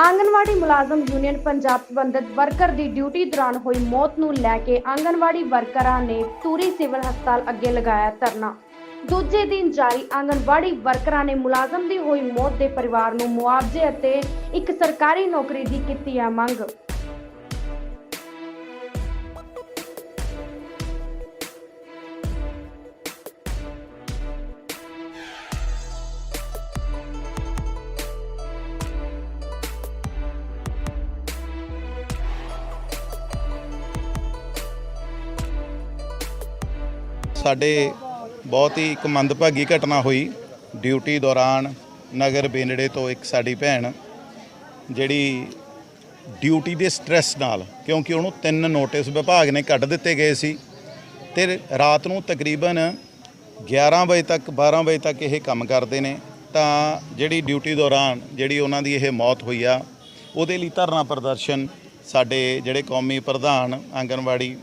ਆਂਗਨਵਾੜੀ ਮੁਲਾਜ਼ਮ ਯੂਨੀਅਨ ਪੰਜਾਬ ਸੰਬੰਧਿਤ ਵਰਕਰ ਦੀ ਡਿਊਟੀ ਦੌਰਾਨ ਹੋਈ ਮੌਤ ਨੂੰ ਲੈ ਕੇ ਆਂਗਨਵਾੜੀ ਵਰਕਰਾਂ ਨੇ ਤੂਰੀ ਸਿਵਲ ਹਸਪਤਾਲ ਅੱਗੇ ਲਗਾਇਆ ਧਰਨਾ। ਦੂਜੇ ਦਿਨ ਜਾਰੀ ਆਂਗਨਵਾੜੀ ਵਰਕਰਾਂ ਨੇ ਮੁਲਾਜ਼ਮ ਦੀ ਹੋਈ ਮੌਤ ਦੇ ਪਰਿਵਾਰ ਨੂੰ ਮੁਆਵਜ਼ੇ ਅਤੇ ਇੱਕ ਸਰਕਾਰੀ ਨੌਕਰੀ ਦੀ ਕੀਤੀ ਹੈ ਮੰਗ। ਸਾਡੇ ਬਹੁਤ ਹੀ ਇੱਕ ਮੰਦਭਾਗੀ ਘਟਨਾ ਹੋਈ ਡਿਊਟੀ ਦੌਰਾਨ ਨਗਰ ਬੇਨੜੇ ਤੋਂ ਇੱਕ ਸਾਡੀ ਭੈਣ, ਜਿਹੜੀ ਡਿਊਟੀ ਦੇ ਸਟ੍ਰੈਸ ਨਾਲ, ਕਿਉਂਕਿ ਉਹਨੂੰ ਤਿੰਨ ਨੋਟਿਸ ਵਿਭਾਗ ਨੇ ਕੱਢ ਦਿੱਤੇ ਗਏ ਸੀ ਤੇ ਰਾਤ ਨੂੰ ਤਕਰੀਬਨ 11 ਵਜੇ ਤੱਕ 12 ਵਜੇ ਤੱਕ ਇਹ ਕੰਮ ਕਰਦੇ ਨੇ, ਤਾਂ ਜਿਹੜੀ ਡਿਊਟੀ ਦੌਰਾਨ ਜਿਹੜੀ ਉਹਨਾਂ ਦੀ ਇਹ ਮੌਤ ਹੋਈ ਆ, ਉਹਦੇ ਲਈ ਧਰਨਾ ਪ੍ਰਦਰਸ਼ਨ ਸਾਡੇ ਜਿਹੜੇ ਕੌਮੀ ਪ੍ਰਧਾਨ, ਆਂਗਨਵਾੜੀ,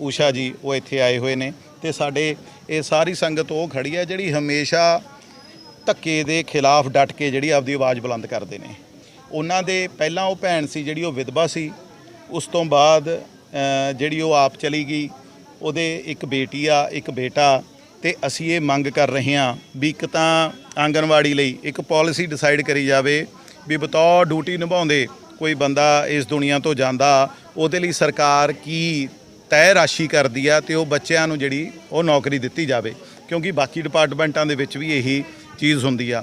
ਊਸ਼ਾ ਜੀ, ਉਹ ਇੱਥੇ ਆਏ ਹੋਏ ਨੇ। ਤੇ ਸਾਡੇ ਇਹ ਸਾਰੀ ਸੰਗਤ ਉਹ ਖੜੀ ਹੈ ਜਿਹੜੀ ਹਮੇਸ਼ਾ ਧੱਕੇ ਦੇ ਖਿਲਾਫ ਡਟ ਕੇ ਜਿਹੜੀ ਆਪਦੀ ਆਵਾਜ਼ ਬੁਲੰਦ ਕਰਦੇ ਨੇ। ਉਹਨਾਂ ਦੇ ਪਹਿਲਾਂ ਉਹ ਭੈਣ ਸੀ ਜਿਹੜੀ ਉਹ ਵਿਧਵਾ ਸੀ, ਉਸ ਤੋਂ ਬਾਅਦ ਜਿਹੜੀ ਉਹ ਆਪ ਚਲੀ ਗਈ, ਉਹਦੇ ਇੱਕ ਬੇਟੀ ਆ, ਇੱਕ ਬੇਟਾ, ਤੇ ਅਸੀਂ ਇਹ ਮੰਗ ਕਰ ਰਹੇ ਹਾਂ ਵੀ ਇੱਕ ਤਾਂ ਆਂਗਨਵਾੜੀ ਲਈ ਇੱਕ ਪਾਲਿਸੀ ਡਿਸਾਈਡ ਕਰੀ ਜਾਵੇ ਵੀ ਬਤੌਰ ਡਿਊਟੀ ਨਿਭਾਉਂਦੇ ਕੋਈ ਬੰਦਾ ਇਸ ਦੁਨੀਆ ਤੋਂ ਜਾਂਦਾ, ਉਹਦੇ ਲਈ ਸਰਕਾਰ ਕੀ ਤੈਅ ਰਾਸ਼ੀ ਕਰਦੀ ਆ ਤੇ ਉਹ ਬੱਚਿਆਂ ਨੂੰ ਜਿਹੜੀ ਉਹ ਨੌਕਰੀ ਦਿੱਤੀ ਜਾਵੇ, ਕਿਉਂਕਿ ਬਾਕੀ ਡਿਪਾਰਟਮੈਂਟਾਂ ਦੇ ਵਿੱਚ ਵੀ ਇਹੀ ਚੀਜ਼ ਹੁੰਦੀ ਆ।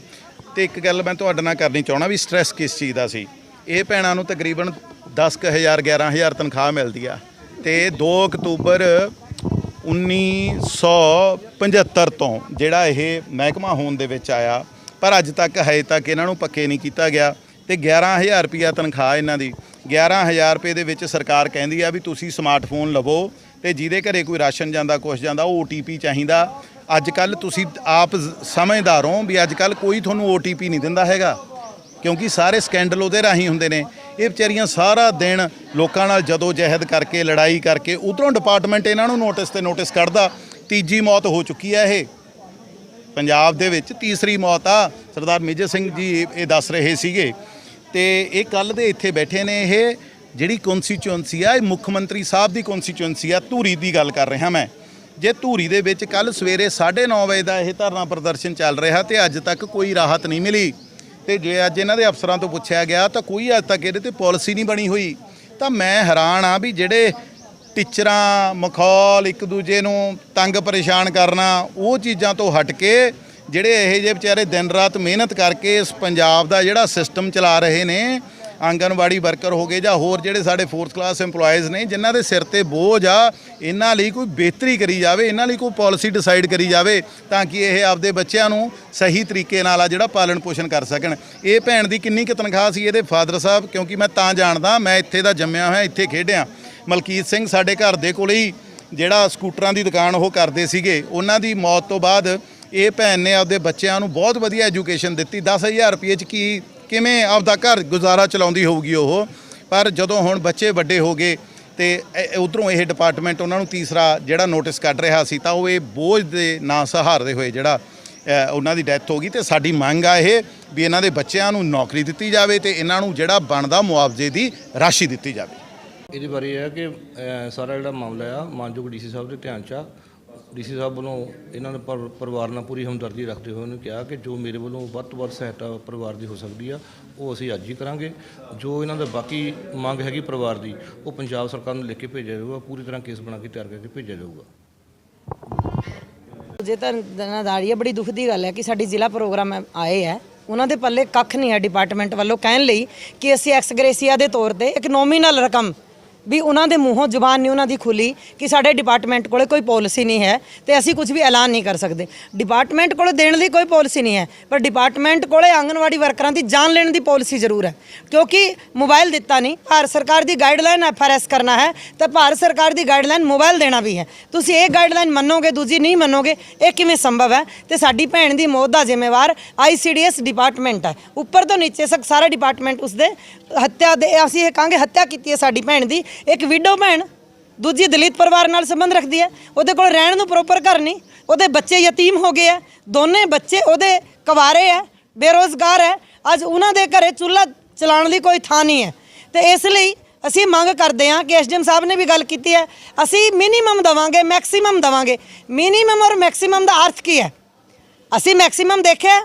ਤੇ ਇੱਕ ਗੱਲ ਮੈਂ ਤੁਹਾਡੇ ਨਾਲ ਕਰਨੀ ਚਾਹਣਾ ਵੀ ਸਟ੍ਰੈਸ ਕਿਸ ਚੀਜ਼ ਦਾ ਸੀ? ਇਹ ਭੈਣਾਂ ਨੂੰ ਤਕਰੀਬਨ 10000 11000 ਤਨਖਾਹ ਮਿਲਦੀ ਆ ਤੇ 2 ਅਕਤੂਬਰ 1975 ਤੋਂ ਜਿਹੜਾ ਇਹ ਮਹਿਕਮਾ ਹੋਣ ਦੇ ਵਿੱਚ ਆਇਆ, ਪਰ ਅੱਜ ਤੱਕ ਹਜੇ ਤੱਕ ਇਹਨਾਂ ਨੂੰ ਪੱਕੇ ਨਹੀਂ ਕੀਤਾ ਗਿਆ ਤੇ 11000 ਰੁਪਿਆ ਤਨਖਾਹ ਇਹਨਾਂ ਦੀ 11000 ਰੁਪਏ ਦੇ ਵਿੱਚ ਸਰਕਾਰ ਕਹਿੰਦੀ ਆ ਵੀ ਤੁਸੀਂ ਸਮਾਰਟਫੋਨ ਲਵੋ ਤੇ ਜਿਹਦੇ ਘਰੇ ਕੋਈ ਰਾਸ਼ਨ ਜਾਂਦਾ, ਕੁਛ ਜਾਂਦਾ, ਉਹ OTP ਚਾਹੀਦਾ। ਅੱਜ ਕੱਲ ਤੁਸੀਂ ਆਪ ਸਮਝਦਾਰ ਹੋ ਵੀ ਅੱਜ ਕੱਲ ਕੋਈ ਤੁਹਾਨੂੰ OTP ਨਹੀਂ ਦਿੰਦਾ ਹੈਗਾ, ਕਿਉਂਕਿ ਸਾਰੇ ਸਕੈਂਡਲ ਉਹਦੇ ਰਾਹੀਂ ਹੁੰਦੇ ਨੇ। ਇਹ ਵਿਚਾਰੀਆਂ ਸਾਰਾ ਦਿਨ ਲੋਕਾਂ ਨਾਲ ਜਦੋਂ ਜਹਿਦ ਕਰਕੇ, ਲੜਾਈ ਕਰਕੇ, ਉਧਰੋਂ ਡਿਪਾਰਟਮੈਂਟ ਇਹਨਾਂ ਨੂੰ ਨੋਟਿਸ ਤੇ ਨੋਟਿਸ ਕੱਢਦਾ, ਤੀਜੀ ਮੌਤ ਹੋ ਚੁੱਕੀ ਹੈ ਇਹ। ਪੰਜਾਬ ਦੇ ਵਿੱਚ ਤੀਸਰੀ ਮੌਤ ਆ, ਸਰਦਾਰ ਮੇਜਰ ਸਿੰਘ ਜੀ ਇਹ ਦੱਸ ਰਹੇ ਸੀਗੇ। ਤੇ ਇਹ ਕੱਲ ਦੇ ਇੱਥੇ ਬੈਠੇ ਨੇ ਇਹ ਜਿਹੜੀ ਕਨਸਟੀਚੁਐਂਸੀ ਆ, ਇਹ ਮੁੱਖ ਮੰਤਰੀ ਸਾਹਿਬ ਦੀ ਕਨਸਟੀਚੁਐਂਸੀ ਆ, ਧੂਰੀ ਦੀ ਗੱਲ ਕਰ ਰਿਹਾ ਮੈਂ। ਜੇ ਧੂਰੀ ਦੇ ਵਿੱਚ ਕੱਲ ਸਵੇਰੇ 9:30 ਵਜੇ ਦਾ ਇਹ ਧਰਨਾ ਪ੍ਰਦਰਸ਼ਨ ਚੱਲ ਰਿਹਾ ਤੇ ਅੱਜ ਤੱਕ ਕੋਈ ਰਾਹਤ ਨਹੀਂ ਮਿਲੀ। ਤੇ ਜੇ ਅੱਜ ਇਹਨਾਂ ਦੇ ਅਫਸਰਾਂ ਤੋਂ ਪੁੱਛਿਆ ਗਿਆ ਤਾਂ ਕੋਈ ਅੱਜ ਤੱਕ ਇਹਦੇ ਤੇ ਪਾਲਿਸੀ ਨਹੀਂ ਬਣੀ ਹੋਈ। ਤਾਂ ਮੈਂ ਹੈਰਾਨ ਆ ਵੀ ਜਿਹੜੇ ਟੀਚਰਾਂ, ਮਖੌਲ ਇੱਕ ਦੂਜੇ ਨੂੰ ਤੰਗ ਪਰੇਸ਼ਾਨ ਕਰਨਾ, ਉਹ ਚੀਜ਼ਾਂ ਤੋਂ ਹਟ ਕੇ ਜਿਹੜੇ ਇਹੋ ਜਿਹੇ ਵਿਚਾਰੇ ਦਿਨ ਰਾਤ ਮਿਹਨਤ ਕਰਕੇ ਇਸ ਪੰਜਾਬ ਦਾ ਜਿਹੜਾ ਸਿਸਟਮ ਚਲਾ ਰਹੇ ਨੇ, ਆਂਗਨਵਾੜੀ ਵਰਕਰ ਹੋ ਗਏ ਜਾਂ ਹੋਰ ਜਿਹੜੇ ਸਾਡੇ ਫੋਰਥ ਕਲਾਸ EMPLOYEES ਨੇ, ਜਿਨ੍ਹਾਂ ਦੇ ਸਿਰ ਤੇ ਬੋਝ ਆ, ਇਹਨਾਂ ਲਈ ਕੋਈ ਬਿਹਤਰੀ ਕਰੀ ਜਾਵੇ, ਇਹਨਾਂ ਲਈ ਕੋਈ ਪਾਲਿਸੀ ਡਿਸਾਈਡ ਕਰੀ ਜਾਵੇ ਤਾਂ ਕਿ ਇਹ ਆਪਦੇ ਬੱਚਿਆਂ ਨੂੰ ਸਹੀ ਤਰੀਕੇ ਨਾਲ ਆ ਜਿਹੜਾ ਪਾਲਣ ਪੋਸ਼ਣ ਕਰ ਸਕਣ। ਇਹ ਭੈਣ ਦੀ ਕਿੰਨੀ ਕੁ ਤਨਖਾਹ ਸੀ ਇਹਦੇ ਫਾਦਰ ਸਾਹਿਬ? ਕਿਉਂਕਿ ਮੈਂ ਤਾਂ ਜਾਣਦਾ, ਮੈਂ ਇੱਥੇ ਦਾ ਜੰਮਿਆ ਹੋਇਆ, ਇੱਥੇ ਖੇਡਿਆ। ਮਲਕੀਤ ਸਿੰਘ ਸਾਡੇ ਘਰ ਦੇ ਕੋਲੇ ਹੀ ਜਿਹੜਾ ਸਕੂਟਰਾਂ ਦੀ ਦੁਕਾਨ ਉਹ ਕਰਦੇ ਸੀਗੇ। ਉਹਨਾਂ ਦੀ ਮੌਤ ਤੋਂ ਬਾਅਦ ਇਹ ਭੈਣ ਨੇ ਆਪਦੇ ਬੱਚਿਆਂ ਨੂੰ ਬਹੁਤ ਵਧੀਆ ਐਜੂਕੇਸ਼ਨ ਦਿੱਤੀ। 10000 ਰੁਪਏ ਚ ਕੀ, ਕਿਵੇਂ ਆਪਦਾ ਘਰ ਗੁਜ਼ਾਰਾ ਚਲਾਉਂਦੀ ਹੋਊਗੀ ਉਹ? ਪਰ ਜਦੋਂ ਹੁਣ ਬੱਚੇ ਵੱਡੇ ਹੋ ਗਏ ਤੇ ਉਧਰੋਂ ਇਹ ਡਿਪਾਰਟਮੈਂਟ ਉਹਨਾਂ ਨੂੰ ਤੀਸਰਾ ਜਿਹੜਾ ਨੋਟਿਸ ਕੱਢ ਰਿਹਾ ਸੀ, ਤਾਂ ਉਹ ਇਹ ਬੋਝ ਦੇ ਨਾ ਸਹਾਰਦੇ ਹੋਏ ਜਿਹੜਾ ਉਹਨਾਂ ਦੀ ਡੈਥ ਹੋ ਗਈ ਤੇ ਸਾਡੀ ਮੰਗ ਆ ਇਹ ਵੀ ਇਹਨਾਂ ਦੇ ਬੱਚਿਆਂ ਨੂੰ ਨੌਕਰੀ ਦਿੱਤੀ ਜਾਵੇ ਤੇ ਇਹਨਾਂ ਨੂੰ ਜਿਹੜਾ ਬਣਦਾ ਮੁਆਵਜ਼ੇ ਦੀ ਰਾਸ਼ੀ ਦਿੱਤੀ ਜਾਵੇ। ਇਹਦੇ ਬਾਰੇ ਇਹ ਹੈ ਕਿ ਸਾਰਾ ਜਿਹੜਾ ਮਾਮਲਾ ਆ, ਮਾਨਯੋਗ ਡੀਸੀ ਸਾਹਿਬ ਦੇ ਧਿਆਨ ਚ ਆ। ਡੀਸੀ ਸਾਹਿਬ ਵੱਲੋਂ ਇਹਨਾਂ ਦੇ ਪਰ- ਪਰਿਵਾਰ ਨਾਲ ਪੂਰੀ ਹਮਦਰਦੀ ਰੱਖਦੇ ਹੋਏ ਉਹਨੇ ਕਿਹਾ ਕਿ ਜੋ ਮੇਰੇ ਵੱਲੋਂ ਵੱਧ ਤੋਂ ਵੱਧ ਸਹਾਇਤਾ ਪਰਿਵਾਰ ਦੀ ਹੋ ਸਕਦੀ ਆ, ਉਹ ਅਸੀਂ ਅੱਜ ਹੀ ਕਰਾਂਗੇ। ਜੋ ਇਹਨਾਂ ਦਾ ਬਾਕੀ ਮੰਗ ਹੈਗੀ ਪਰਿਵਾਰ ਦੀ, ਉਹ ਪੰਜਾਬ ਸਰਕਾਰ ਨੂੰ ਲਿਖ ਕੇ ਭੇਜਿਆ ਜਾਊਗਾ, ਪੂਰੀ ਤਰ੍ਹਾਂ ਕੇਸ ਬਣਾ ਕੇ ਤਿਆਰ ਕਰਕੇ ਭੇਜਿਆ ਜਾਊਗਾ। ਜੇ ਤਾਂ ਦਨਾਦਾਰੀ ਹੈ ਬੜੀ ਦੁੱਖ ਦੀ ਗੱਲ ਹੈ ਕਿ ਸਾਡੀ ਜ਼ਿਲ੍ਹਾ ਪ੍ਰੋਗਰਾਮ ਹੈ- ਆਏ ਹੈ। ਉਹਨਾਂ ਦੇ ਪੱਲੇ ਕੱਖ ਨਹੀਂ ਹੈ ਡਿਪਾਰਟਮੈਂਟ ਵੱਲੋਂ ਕਹਿਣ ਲਈ ਕਿ ਅਸੀਂ ਐਕਸਗ੍ਰੇਸੀਆ ਦੇ ਤੌਰ ਤੇ ਇੱਕ ਨੋਮੀਨਲ ਰਕਮ ਵੀ ਉਹਨਾਂ ਦੇ ਮੂੰਹੋਂ ਜ਼ੁਬਾਨ ਨਹੀਂ ਉਹਨਾਂ ਦੀ ਖੁੱਲੀ ਕਿ ਸਾਡੇ ਡਿਪਾਰਟਮੈਂਟ ਕੋਲੇ ਕੋਈ ਪਾਲਿਸੀ ਨਹੀਂ ਹੈ ਤੇ ਅਸੀਂ ਕੁਝ ਵੀ ਐਲਾਨ ਨਹੀਂ ਕਰ ਸਕਦੇ। ਡਿਪਾਰਟਮੈਂਟ ਕੋਲੇ ਦੇਣ ਦੀ ਕੋਈ ਪਾਲਿਸੀ ਨਹੀਂ ਹੈ, ਪਰ ਡਿਪਾਰਟਮੈਂਟ ਕੋਲੇ ਆਂਗਨਵਾੜੀ ਵਰਕਰਾਂ ਦੀ ਜਾਨ ਲੈਣ ਦੀ ਪਾਲਿਸੀ ਜ਼ਰੂਰ ਹੈ। ਕਿਉਂਕਿ ਮੋਬਾਈਲ ਦਿੱਤਾ ਨਹੀਂ, ਭਾਰਤ ਸਰਕਾਰ ਦੀ ਗਾਈਡਲਾਈਨ ਐਫਆਰਐਸ ਕਰਨਾ ਹੈ ਤਾਂ ਭਾਰਤ ਸਰਕਾਰ ਦੀ ਗਾਈਡਲਾਈਨ ਮੋਬਾਈਲ ਦੇਣਾ ਵੀ ਹੈ। ਤੁਸੀਂ ਇਹ ਗਾਈਡਲਾਈਨ ਮੰਨੋਗੇ, ਦੂਜੀ ਨਹੀਂ ਮੰਨੋਗੇ, ਇਹ ਕਿਵੇਂ ਸੰਭਵ ਹੈ? ਤੇ ਸਾਡੀ ਭੈਣ ਦੀ ਮੌਤ ਦਾ ਜ਼ਿੰਮੇਵਾਰ ਆਈਸੀਡੀਐਸ ਡਿਪਾਰਟਮੈਂਟ ਹੈ। ਉੱਪਰ ਤੋਂ ਨੀਚੇ ਤੱਕ ਸਾਰਾ ਡਿਪਾਰਟਮੈਂਟ ਉਸਦੇ ਹੱਤਿਆ ਦੇ ਅਸੀਂ ਇਹ ਕਹਾਂਗੇ ਹੱਤਿਆ ਕੀਤੀ ਹੈ ਸਾਡੀ ਭੈਣ ਦੀ। ਇੱਕ ਵਿਡੋ ਭੈਣ, ਦੂਜੀ ਦਲਿਤ ਪਰਿਵਾਰ ਨਾਲ ਸੰਬੰਧ ਰੱਖਦੀ ਹੈ। ਉਹਦੇ ਕੋਲ ਰਹਿਣ ਨੂੰ ਪ੍ਰੋਪਰ ਘਰ ਨਹੀਂ। ਉਹਦੇ ਬੱਚੇ ਯਤੀਮ ਹੋ ਗਏ ਆ ਦੋਨੇ ਬੱਚੇ ਉਹਦੇ ਕੁਆਰੇ ਆ ਬੇਰੋਜ਼ਗਾਰ ਹੈ। ਅੱਜ ਉਹਨਾਂ ਦੇ ਘਰੇ ਚੁੱਲ੍ਹਾ ਚਲਾਉਣ ਦੀ ਕੋਈ ਥਾਂ ਨਹੀਂ ਹੈ। ਤੇ ਇਸ ਲਈ ਅਸੀਂ ਮੰਗ ਕਰਦੇ ਹਾਂ ਕਿ ਐਸਡੀਐਮ ਸਾਹਿਬ ਨੇ ਵੀ ਗੱਲ ਕੀਤੀ ਹੈ। ਅਸੀਂ ਮਿਨੀਮਮ ਦਵਾਂਗੇ ਮੈਕਸਿਮਮ ਦਵਾਂਗੇ। ਮਿਨੀਮਮ ਔਰ ਮੈਕਸਿਮਮ ਦਾ ਅਰਥ ਕੀ ਹੈ? ਅਸੀਂ ਮੈਕਸਿਮਮ ਦੇਖਿਆ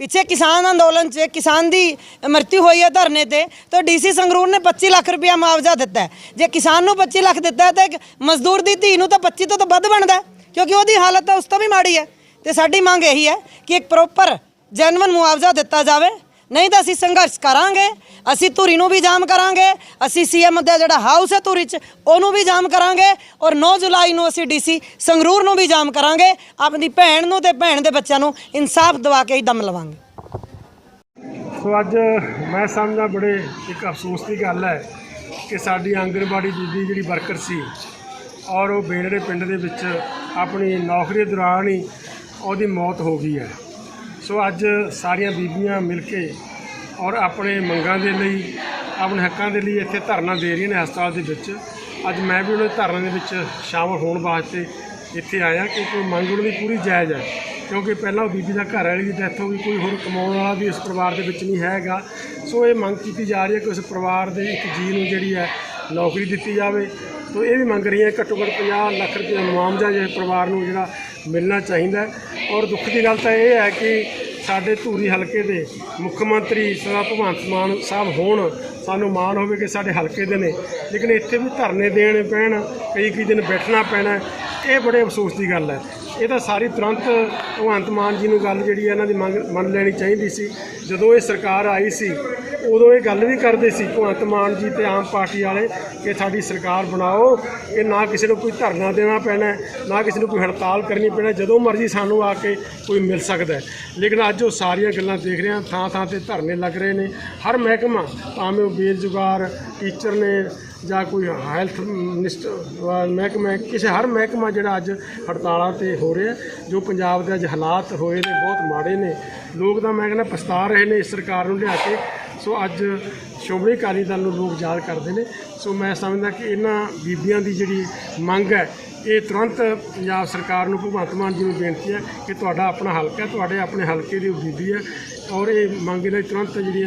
ਪਿੱਛੇ ਕਿਸਾਨ ਅੰਦੋਲਨ 'ਚ ਕਿਸਾਨ ਦੀ ਮਰਤੀ ਹੋਈ ਹੈ ਧਰਨੇ ਤੇ, ਤਾਂ ਡੀਸੀ ਸੰਗਰੂਰ ਨੇ 25 ਲੱਖ ਰੁਪਇਆ ਮੁਆਵਜ਼ਾ ਦਿੱਤਾ ਜੇ ਕਿਸਾਨ ਨੂੰ 25 ਲੱਖ ਦਿੱਤਾ ਤਾਂ ਇੱਕ ਮਜ਼ਦੂਰ ਦੀ ਧੀ ਨੂੰ ਤਾਂ 25 ਤੋਂ ਤਾਂ ਵੱਧ ਬਣਦਾ ਕਿਉਂਕਿ ਉਹਦੀ ਹਾਲਤ ਤਾਂ ਉਸ ਤੋਂ ਵੀ ਮਾੜੀ ਹੈ। ਤੇ ਸਾਡੀ ਮੰਗ ਇਹੀ ਹੈ ਕਿ ਇੱਕ ਪ੍ਰੋਪਰ ਜੈਨੂਇਨ ਮੁਆਵਜ਼ਾ ਦਿੱਤਾ ਜਾਵੇ ਨਹੀਂ ਤਾਂ ਅਸੀਂ ਸੰਘਰਸ਼ ਕਰਾਂਗੇ, ਅਸੀਂ ਧੂਰੀ ਨੂੰ ਵੀ ਜਾਮ ਕਰਾਂਗੇ, ਅਸੀਂ ਸੀਐਮ ਦਾ ਜਿਹੜਾ ਹਾਊਸ ਹੈ ਧੂਰੀ 'ਚ, ਉਹਨੂੰ ਵੀ ਜਾਮ ਕਰਾਂਗੇ ਔਰ 9 ਜੁਲਾਈ ਨੂੰ ਅਸੀਂ ਡੀਸੀ ਸੰਗਰੂਰ ਨੂੰ ਵੀ ਜਾਮ ਕਰਾਂਗੇ। ਆਪਣੀ ਭੈਣ ਨੂੰ ਤੇ ਭੈਣ ਦੇ ਬੱਚਿਆਂ ਨੂੰ ਇਨਸਾਫ ਦਿਵਾ ਕੇ ਹੀ ਦਮ ਲਵਾਂਗੇ। ਸੋ ਅੱਜ ਮੈਂ ਸਮਝਦਾ ਬੜੇ ਇੱਕ ਅਫਸੋਸ ਦੀ ਗੱਲ ਹੈ ਕਿ ਸਾਡੀ ਆਂਗਣਵਾੜੀ ਬੀਬੀ ਜਿਹੜੀ ਵਰਕਰ ਸੀ ਔਰ ਉਹ ਬੇਲੜੇ ਪਿੰਡ ਦੇ ਵਿੱਚ ਆਪਣੀ ਨੌਕਰੀ ਦੌਰਾਨ ਹੀ ਉਹਦੀ ਮੌਤ ਹੋ ਗਈ ਹੈ। ਸੋ ਅੱਜ ਸਾਰੀਆਂ ਬੀਬੀਆਂ ਮਿਲ ਕੇ ਔਰ ਆਪਣੇ ਮੰਗਾਂ ਦੇ ਲਈ, ਆਪਣੇ ਹੱਕਾਂ ਦੇ ਲਈ ਇੱਥੇ ਧਰਨਾ ਦੇ ਰਹੀਆਂ ਨੇ ਹਸਪਤਾਲ ਦੇ ਵਿੱਚ। ਅੱਜ ਮੈਂ ਵੀ ਉਹਨਾਂ ਧਰਨੇ ਦੇ ਵਿੱਚ ਸ਼ਾਮਲ ਹੋਣ ਵਾਸਤੇ ਇੱਥੇ ਆਇਆ ਕਿ ਕੋਈ ਮੰਗ ਉਹਨਾਂ ਦੀ ਪੂਰੀ ਜਾਇਜ਼ ਹੈ। ਕਿਉਂਕਿ ਪਹਿਲਾਂ ਉਹ ਬੀਬੀ ਦਾ ਘਰ ਵਾਲੀ ਦੀ ਡੈਥ ਹੋ ਗਈ, ਕੋਈ ਹੋਰ ਕਮਾਉਣ ਵਾਲਾ ਵੀ ਇਸ ਪਰਿਵਾਰ ਦੇ ਵਿੱਚ ਨਹੀਂ ਹੈਗਾ। ਸੋ ਇਹ ਮੰਗ ਕੀਤੀ ਜਾ ਰਹੀ ਹੈ ਕਿ ਉਸ ਪਰਿਵਾਰ ਦੇ ਇੱਕ ਜੀ ਨੂੰ ਜਿਹੜੀ ਹੈ ਨੌਕਰੀ ਦਿੱਤੀ ਜਾਵੇ। ਸੋ ਇਹ ਵੀ ਮੰਗ ਰਹੀਆਂ ਘੱਟੋ ਘੱਟ 50 ਲੱਖ ਰੁਪਏ ਮੁਆਵਜ਼ਾ ਜਿਹੜੇ ਪਰਿਵਾਰ ਨੂੰ ਜਿਹੜਾ ਮਿਲਣਾ ਚਾਹੀਦਾ ਔਰ ਦੁੱਖ ਦੀ ਗੱਲ ਤਾਂ ਇਹ ਹੈ ਕਿ ਸਾਡੇ ਧੂਰੀ ਹਲਕੇ ਦੇ ਮੁੱਖ ਮੰਤਰੀ ਸਰਦਾਰ ਭਗਵੰਤ ਮਾਨ ਸਾਹਿਬ ਹੋਣ ਸਾਨੂੰ ਮਾਣ ਹੋਵੇ ਕਿ ਸਾਡੇ ਹਲਕੇ ਦੇ ਨੇ, ਲੇਕਿਨ ਇੱਥੇ ਵੀ ਧਰਨੇ ਦੇਣੇ ਪੈਣ, ਕਈ ਕਈ ਦਿਨ ਬੈਠਣਾ ਪੈਣਾ, ਇਹ ਬੜੇ ਅਫਸੋਸ ਦੀ ਗੱਲ ਹੈ। ਇਹ ਤਾਂ ਸਾਰੀ ਤੁਰੰਤ ਭਗਵੰਤ ਮਾਨ ਜੀ ਨੂੰ ਗੱਲ ਜਿਹੜੀ ਹੈ ਇਹਨਾਂ ਦੀ ਮੰਗ ਮੰਨ ਲੈਣੀ ਚਾਹੀਦੀ ਸੀ। ਜਦੋਂ ਇਹ ਸਰਕਾਰ ਆਈ ਸੀ ਉਦੋਂ ਇਹ ਗੱਲ ਵੀ ਕਰਦੇ ਸੀ, ਭਗਵੰਤ ਮਾਨ ਜੀ ਤੇ ਆਮ ਪਾਰਟੀ ਵਾਲੇ ਕਿ ਸਾਡੀ ਸਰਕਾਰ ਬਣਾਓ, ਕਿ ਨਾ ਕਿਸੇ ਨੂੰ ਕੋਈ ਧਰਨਾ ਦੇਣਾ ਪੈਣਾ, ਨਾ ਕਿਸੇ ਨੂੰ ਕੋਈ ਹੜਤਾਲ ਕਰਨੀ ਪੈਣਾ, ਜਦੋਂ ਮਰਜ਼ੀ ਸਾਨੂੰ ਆ ਕੇ ਕੋਈ ਮਿਲ ਸਕਦਾ ਲੇਕਿਨ ਅੱਜ ਉਹ ਸਾਰੀਆਂ ਗੱਲਾਂ ਦੇਖ ਰਹੇ ਹਾਂ ਥਾਂ ਥਾਂ ਤੇ ਧਰਨੇ ਲੱਗ ਰਹੇ ਨੇ। ਹਰ ਮਹਿਕਮਾ, ਭਾਵੇਂ ਉਹ ਬੇਰੁਜ਼ਗਾਰ ਟੀਚਰ ਨੇ ਜਾਂ ਕੋਈ ਹੈਲਥ ਮਿਨਿਸਟਰ ਮਹਿਕਮਾ, ਕਿਸੇ ਹਰ ਮਹਿਕਮਾ ਜਿਹੜਾ ਅੱਜ ਹੜਤਾਲਾਂ ਤੇ ਹੋ ਰਿਹਾ, ਜੋ ਪੰਜਾਬ ਦੇ ਅੱਜ ਹਾਲਾਤ ਹੋਏ ਨੇ, ਬਹੁਤ ਮਾੜੇ ਨੇ। ਲੋਕ ਤਾਂ ਮੈਂ ਕਹਿੰਦਾ ਪਛਤਾ ਰਹੇ ਨੇ, ਇਸ ਸਰਕਾਰ ਨੂੰ ਲਿਆ ਕੇ ਸੋ ਅੱਜ ਸ਼੍ਰੋਮਣੀ ਅਕਾਲੀ ਦਲ ਨੂੰ ਲੋਕ ਯਾਦ ਕਰਦੇ ਨੇ। ਸੋ ਮੈਂ ਸਮਝਦਾ ਕਿ ਇਹਨਾਂ ਬੀਬੀਆਂ ਦੀ ਜਿਹੜੀ ਮੰਗ ਹੈ, ਇਹ ਤੁਰੰਤ ਪੰਜਾਬ ਸਰਕਾਰ ਨੂੰ ਭਗਵੰਤ ਮਾਨ ਜੀ ਨੂੰ ਬੇਨਤੀ ਹੈ ਕਿ ਤੁਹਾਡਾ ਆਪਣਾ ਹਲਕਾ ਤੁਹਾਡੇ ਆਪਣੇ ਹਲਕੇ ਦੀ ਉਹ ਬੀਬੀ ਹੈ ਔਰ ਇਹ ਮੰਗ ਇਹਨਾਂ ਤੁਰੰਤ ਜਿਹੜੀ